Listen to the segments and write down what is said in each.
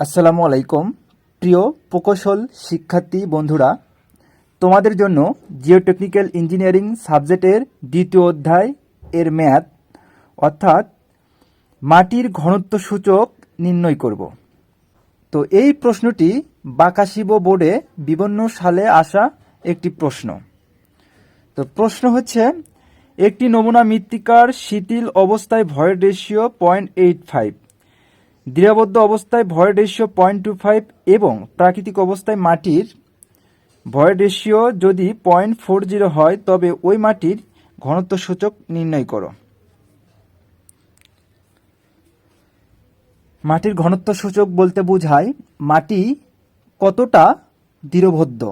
আসসালামু আলাইকুম। প্রিয় প্রকৌশল শিক্ষার্থী বন্ধুরা, তোমাদের জন্য জিওটেকনিক্যাল ইঞ্জিনিয়ারিং সাবজেক্টের দ্বিতীয় অধ্যায় এর ম্যাথ, অর্থাৎ মাটির ঘনত্ব সূচক নির্ণয় করব। তো এই প্রশ্নটি বাকাশিব বোর্ডে বিভিন্ন সালে আসা একটি প্রশ্ন। তো প্রশ্ন হচ্ছে, একটি নমুনা মৃত্তিকার শিথিল অবস্থায় void ratio point eight five দৃঢ়বদ্ধ অবস্থায় void ratio point two five এবং প্রাকৃতিক অবস্থায় মাটির ভয়ের রেশিও যদি পয়েন্ট ফোর জিরো হয়, তবে ওই মাটির ঘনত্ব সূচক নির্ণয় করো। মাটির ঘনত্ব সূচক বলতে বোঝায় মাটি কতটা দৃঢ়বদ্ধ,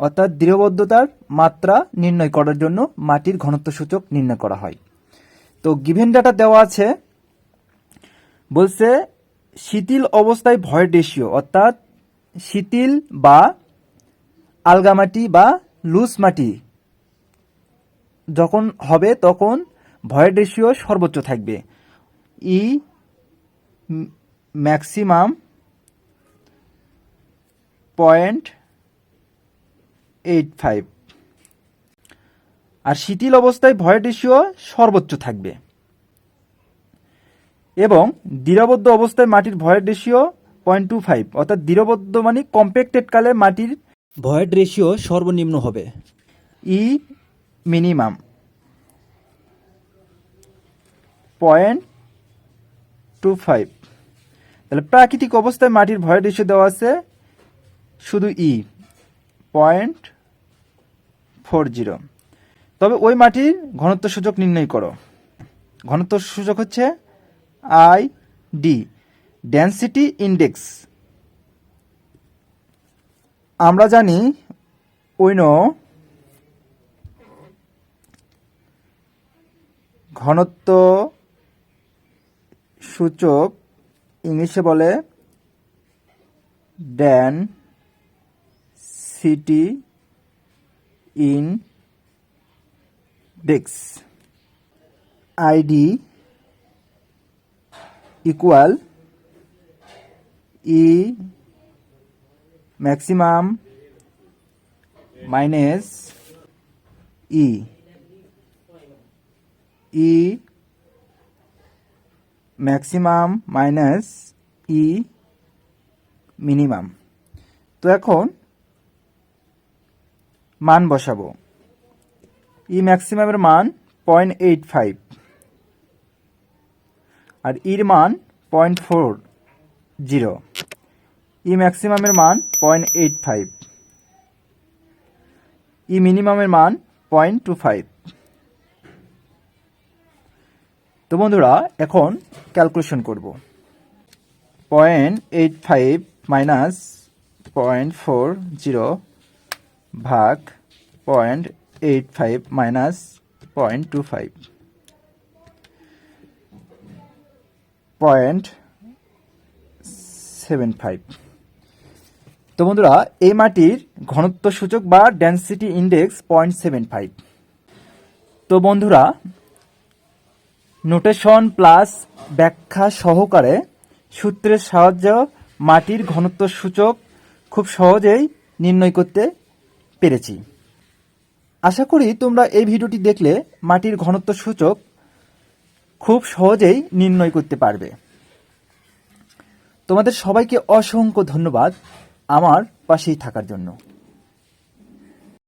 অর্থাৎ দৃঢ়বদ্ধতার মাত্রা নির্ণয় করার জন্য মাটির ঘনত্ব সূচক নির্ণয় করা হয়। তো গিভেন ডাটা দেওয়া আছে, বলছে শিথিল অবস্থায় ভয়ের রেশিও অর্থাৎ শিথিল বা আলগা মাটি বা লুজ মাটি যখন হবে তখন ভয়ের রেশিও সর্বোচ্চ থাকবে। E maximum point eight five. আর শিথিল অবস্থায় ভয়ের রেশিও সর্বোচ্চ থাকবে। এবং দৃঢ়বদ্ধ অবস্থায় মাটির ভয়ের রেশিও পয়েন্ট টু ফাইভ অর্থাৎ দৃঢ়বদ্ধ মানে কম্প্যাক্টেড কালে মাটির ভয়েড রেশিও সর্বনিম্ন হবে। E minimum point two five তাহলে প্রাকৃতিক অবস্থায় মাটির ভয়ের রেশিও দেওয়া আছে শুধু ই পয়েন্ট ফোর জিরো তবে ওই মাটির ঘনত্ব সূচক নির্ণয় করো। ঘনত্ব সূচক হচ্ছে আই ডি ডেন্সিটি ইন্ডেক্স আমরা জানি ওই ঘনত্ব সূচক ইংলিশে বলে density index ID equal e maximum minus e e maximum minus e minimum তো এখন মান বসাবো। ই ম্যাক্সিমামের মান পয়েন্ট এইট ফাইভ আর ইর মান পয়েন্ট ফোর জিরো ই ম্যাক্সিমামের মান পয়েন্ট এইট ফাইভ ই মিনিমামের মান পয়েন্ট টু ফাইভ তো বন্ধুরা, এখন ক্যালকুলেশন করব। Point eight five minus point four zero ভাগ point eight five minus point two five point seven five. তো বন্ধুরা, এই মাটির ঘনত্ব সূচক বা density index point seven five তো বন্ধুরা নোটেশন প্লাস ব্যাখ্যা সহকারে সূত্রের সাহায্য মাটির ঘনত্ব সূচক খুব সহজেই নির্ণয় করতে পেরেছি। আশা করি তোমরা এই ভিডিওটি দেখলে মাটির ঘনত্ব সূচক খুব সহজেই নির্ণয় করতে পারবে। তোমাদের সবাইকে অসংখ্য ধন্যবাদ আমার পাশেই থাকার জন্য।